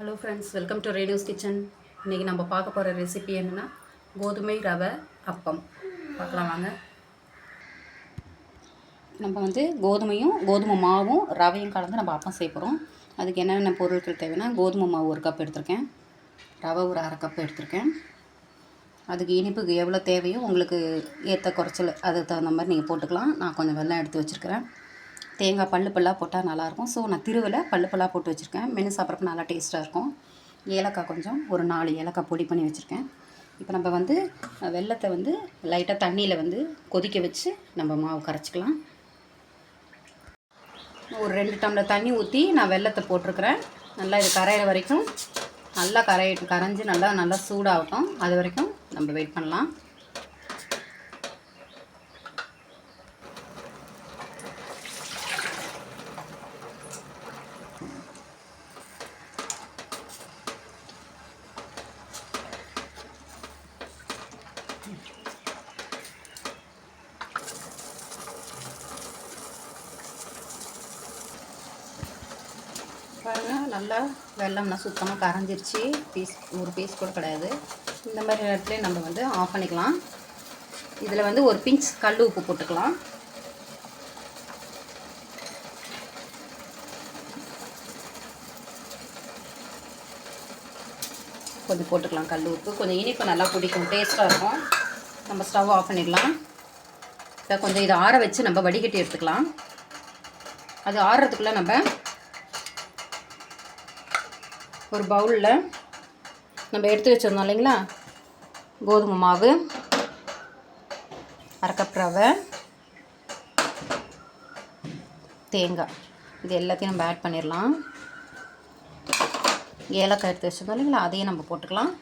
Hello friends welcome to radios kitchen இன்றைக்கி நம்ம பார்க்க போகிற ரெசிபி என்னென்னா கோதுமை ரவை அப்பம். பார்க்கலாம் வாங்க. நம்ம வந்து கோதுமையும் கோதுமை மாவும் ரவையும் கலந்து நம்ம அப்பம் செய்ய போகிறோம் அதுக்கு என்னென்ன பொருட்கள் தேவைன்னா கோதுமை மாவு ஒரு கப் எடுத்திருக்கேன். ரவை ஒரு அரை கப் எடுத்திருக்கேன். அதுக்கு இனிப்புக்கு எவ்வளோ தேவையோ உங்களுக்கு ஏற்ற குறைச்சல் அதுக்கு தகுந்த மாதிரி நீங்கள் போட்டுக்கலாம். நான் கொஞ்சம் வெள்ளம் எடுத்து வச்சுருக்கிறேன். தேங்காய் பல்லு பல்லாக போட்டால் நல்லாயிருக்கும். ஸோ நான் திருவில் பல்லு பல்லாக போட்டு வச்சுருக்கேன். மெனு சாப்பிட்றப்ப நல்லா டேஸ்ட்டாக இருக்கும். ஏலக்காய் கொஞ்சம் ஒரு நாலு ஏலக்காய் பொடி பண்ணி வச்சுருக்கேன். இப்போ நம்ம வந்து வெள்ளத்தை வெல்லத்தை வந்து லைட்டாக தண்ணியில் வந்து கொதிக்க வச்சு நம்ம மாவு கரைச்சிக்கலாம். ஒரு ரெண்டு டம்ளர் தண்ணி ஊற்றி நான் வெல்லத்தை போட்டிருக்கிறேன். நல்லா இது கரையிற வரைக்கும் நல்லா கரைய கரைஞ்சி நல்லா நல்லா சூடாகட்டும். அது வரைக்கும் நம்ம வெயிட் பண்ணலாம். பாருங்க நல்லா வெள்ளம்னா சுத்தமாக கரைஞ்சிருச்சு. பீஸ் ஒரு பீஸ் கூட கிடையாது. இந்த மாதிரி நேரத்துலேயே நம்ம வந்து ஆஃப் பண்ணிக்கலாம். இதில் வந்து ஒரு பிஞ்ச் கல் உப்பு போட்டுக்கலாம். கொஞ்சம் போட்டுக்கலாம் கல் உப்பு. கொஞ்சம் இனிப்பு நல்லா பிடிக்கும் டேஸ்ட்டாக இருக்கும். நம்ம ஸ்டவ் ஆஃப் பண்ணிடலாம் இப்போ கொஞ்சம் இதை ஆற வச்சு நம்ம வடிகட்டி எடுத்துக்கலாம். அது ஆறுறதுக்குள்ளே நம்ம ஒரு பவுலில் நம்ம எடுத்து வச்சிருந்தோம் இல்லைங்களா? கோதுமை மாவு அரைக்கப் ரவை தேங்காய். இது எல்லாத்தையும் நம்ம ஆட் பண்ணிடலாம். ஏலக்காய் எடுத்து வச்சிருந்தோம் இல்லைங்களா? அதையும் நம்ம போட்டுக்கலாம்.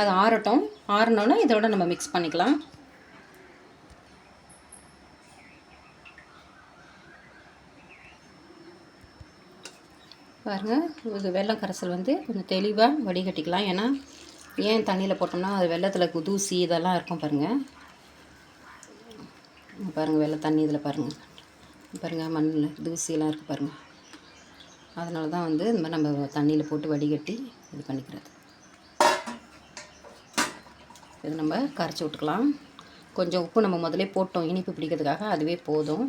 அது ஆறட்டும். ஆறினோன்னா இதோட நம்ம மிக்ஸ் பண்ணிக்கலாம். பாருங்கள் இது வெள்ளம் கரைசல் வந்து கொஞ்சம் தெளிவாக வடிகட்டிக்கலாம். ஏன்னா ஏன் தண்ணியில் போட்டோம்னா அது வெள்ளத்தில் தூசி இதெல்லாம் இருக்கும் பாருங்கள் பாருங்கள் வெள்ளை தண்ணி இதில் பாருங்கள் பாருங்கள் மண்ணில் தூசியெல்லாம் இருக்குது பாருங்கள் அதனால தான் வந்து இந்த மாதிரி நம்ம தண்ணியில் போட்டு வடிகட்டி இது பண்ணிக்கிறது. இது நம்ம கரைச்சி விட்டுக்கலாம். கொஞ்சம் உப்பு நம்ம முதல்ல போட்டோம் இனிப்பு பிடிக்கிறதுக்காக அதுவே போதும்.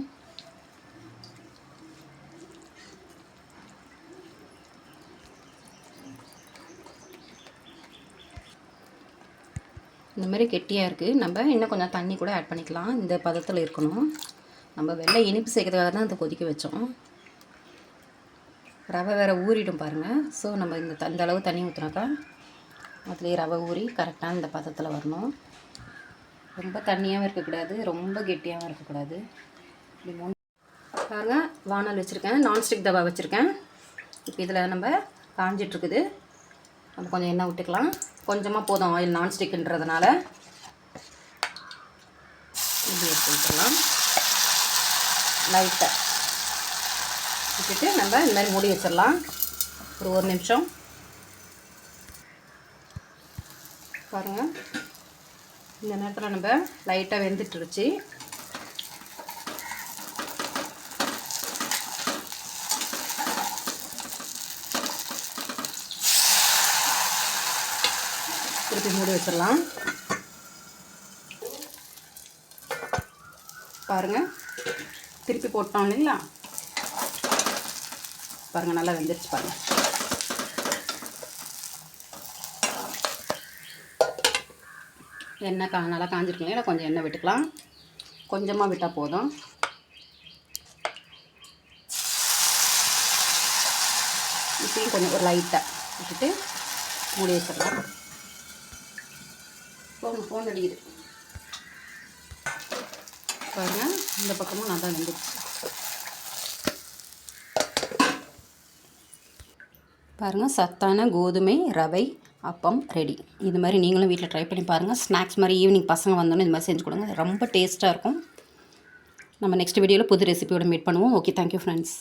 இந்த மாதிரி கெட்டியாக இருக்குது நம்ம இன்னும் கொஞ்சம் தண்ணி கூட ஆட் பண்ணிக்கலாம். இந்த பதத்தில் இருக்கணும். நம்ம வெள்ளை இனிப்பு சேர்க்கறதுக்காக தான் இதை கொதிக்க வச்சோம். ரவை வேறு ஊறிடும் பாருங்கள் ஸோ நம்ம இந்த த- இந்த அளவு தண்ணி ஊற்றுனாக்கா அதுலேயே ரவை ஊறி கரெக்டாக இந்த பதத்தில் வரணும். ரொம்ப தண்ணியாகவும் இருக்கக்கூடாது. ரொம்ப கெட்டியாகவும் இருக்கக்கூடாது. இப்படி மூணு வானல் வச்சுருக்கேன். நான்ஸ்டிக் தவா வச்சுருக்கேன். இப்போ இதில் நம்ம காஞ்சிட்ருக்குது நம்ம கொஞ்சம் எண்ணெய் விட்டுக்கலாம் கொஞ்சமாக போதும் ஆயில் நான்ஸ்டிக்குன்றதுனால இப்படி எடுத்து விட்டுடலாம் லைட்டாக விட்டுட்டு நம்ம இந்த மாதிரி மூடி வச்சிடலாம். ஒரு ஒரு நிமிஷம். பாருங்கள் இந்த நேரத்தில் நம்ம லைட்டாக வெந்துட்டுருச்சு. திருப்பி மூடி வச்சிடலாம். பாருங்கள் திருப்பி போட்டோம் இல்லைங்களா? பாருங்கள் நல்லா வெந்துருச்சு பாருங்கள் எண்ணெய் கா நல்லா காஞ்சிருக்குங்க இல்லை கொஞ்சம் எண்ணெய் விட்டுக்கலாம். கொஞ்சமாக விட்டால் போதும். இப்பயும் கொஞ்சம் ஒரு லைட்டாக விட்டுட்டு மூடி வச்சிடலாம். ஃபோன் ஃபோன் அடிக்குது. பாருங்கள் இந்த பக்கமும் நல்லா வெந்துடுச்சு பாருங்கள் சத்தான கோதுமை ரவை அப்பம் ரெடி. இது மாதிரி நீங்களும் வீட்டில் ட்ரை பண்ணி பாருங்கள் ஸ்நாக்ஸ் மாதிரி ஈவினிங் பசங்க வந்தோன்னே இது மாதிரி செஞ்சு கொடுங்க. ரொம்ப டேஸ்ட்டாக இருக்கும். நம்ம நெக்ஸ்ட் வீடியோவில் புது ரெசிபியோட மீட் பண்ணுவோம். Okay thank you friends